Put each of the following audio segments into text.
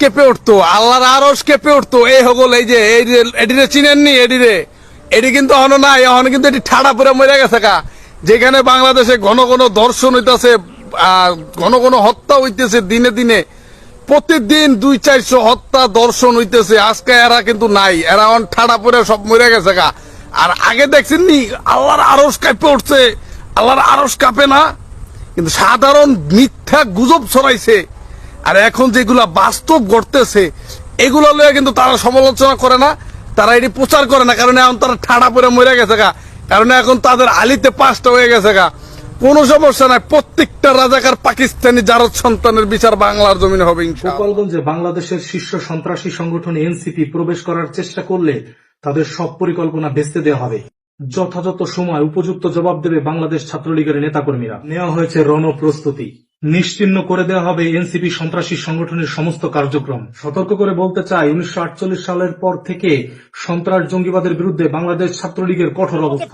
কেঁপে উঠতো, আল্লাহর আরস কেঁপে উঠতো। এই হগল, এই যে এই যে, এডিরে চিনেননি এডিরে? এটি কিন্তু হন না এখন কিন্তু এটি ঠাড়া পরে মরে গেছে কা যেখানে বাংলাদেশে ঘন ঘন দর্শন হইতেছে ঘন ঘন হত্যা হইতেছে দিনে দিনে। প্রতিদিন দুই চারশো হত্যা দর্শন হইতেছে, আজকে এরা কিন্তু নাই। এরা এখন ঠাড়া পরে সব মরে গেছে গা। আর আগে দেখছেন নি আল্লাহর আরস কাঁপে উঠছে। আল্লাহর আরস কাঁপে না, কিন্তু সাধারণ মিথ্যা গুজব ছড়াইছে। আর এখন যেগুলা বাস্তব ঘটতেছে, এগুলো লয়ে কিন্তু তারা সমালোচনা করে না, তারা এটি প্রচার করে না, কারণ এখন তারা ঠাড়া পরে মরে গেছে গা। কারণ এখন তাদের আলিতে পাঁচটা হয়ে গেছে গা। কোনো সমস্যা নাই, প্রত্যেকটা রাজাকার পাকিস্তানি জারদ সন্তানের বিচার বাংলার জমিনে হবে গোপালগঞ্জে বাংলাদেশের শীর্ষ সন্ত্রাসী সংগঠন এনসিপি প্রবেশ করার চেষ্টা করলে তাদের সব পরিকল্পনা ভেস্তে দেওয়া হবে। যথাযথ সময় উপযুক্ত জবাব দেবে বাংলাদেশ ছাত্রলীগের নেতাকর্মীরা। নেওয়া হয়েছে রণ প্রস্তুতি নিশ্চিহ্ন করে দেওয়া হবে এনসিপি সন্ত্রাসী সংগঠনের সমস্ত কার্যক্রম। সতর্ক করে বলতে চাই উনিশশো সালের পর থেকে সন্ত্রাস জঙ্গিবাদের বিরুদ্ধে বাংলাদেশ ছাত্রলীগের কঠোর অবস্থান।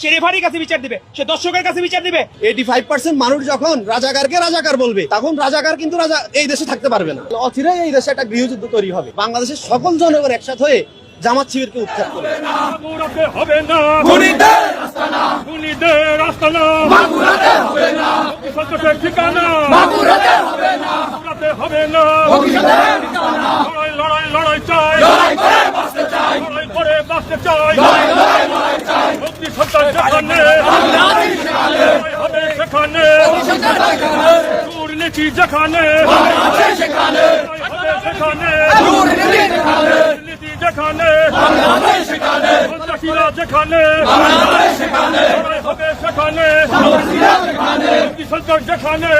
সে রেফারির কাছে বিচার দিবে। সে দর্শকের কাছে বিচার দিবে। এইটি ফাইভ পার্সেন্ট মানুষ যখন রাজাকারকে রাজাকার বলবে তখন রাজাকার কিন্তু রাজা এই দেশে থাকতে পারবে না। অচিরেই এই দেশে একটা গৃহযুদ্ধ তৈরি হবে। বাংলাদেশের সকল জনগণ একসাথে হয়ে জামাত শিবিরকে উৎখাত করবে। হবে না। সন্তোষের ঠিকানা। মাগুরাতে হবে না। মাগুরাতে হবে না। লড়াই লড়াই লড়াই চাই। লড়াই করে বাঁচতে চাই। লড়াই করে বাঁচতে চাই। লড়াই লড়াই লড়াই চাই। মুক্তি যেখানে লড়াই হবে সেখানে। দুর্নীতি যেখানে। সেখানে। হবে সেখানে। দুর্নীতি যেখানে। সন্ত্রাসীরা যেখানে। লড়াই হবে সেখানে। মুক্তি সরকার যেখানে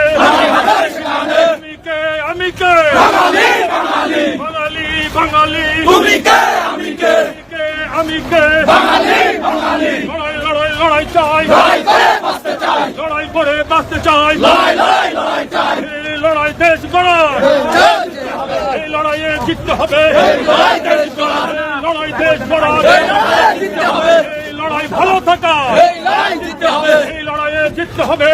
আমি কে আমি কে বাঙালি বাঙালি তুমি কে আমি কে আমি কে লড়াই লড়াই লড়াই চাই লড়াই করে বাঁচতে চাই এই লড়াই দেশ গড়া এই লড়াইয়ে জিততে হবে লড়াই দেশ গড়া এই লড়াই ভালো থাকা এই লড়াইয়ে জিততে হবে।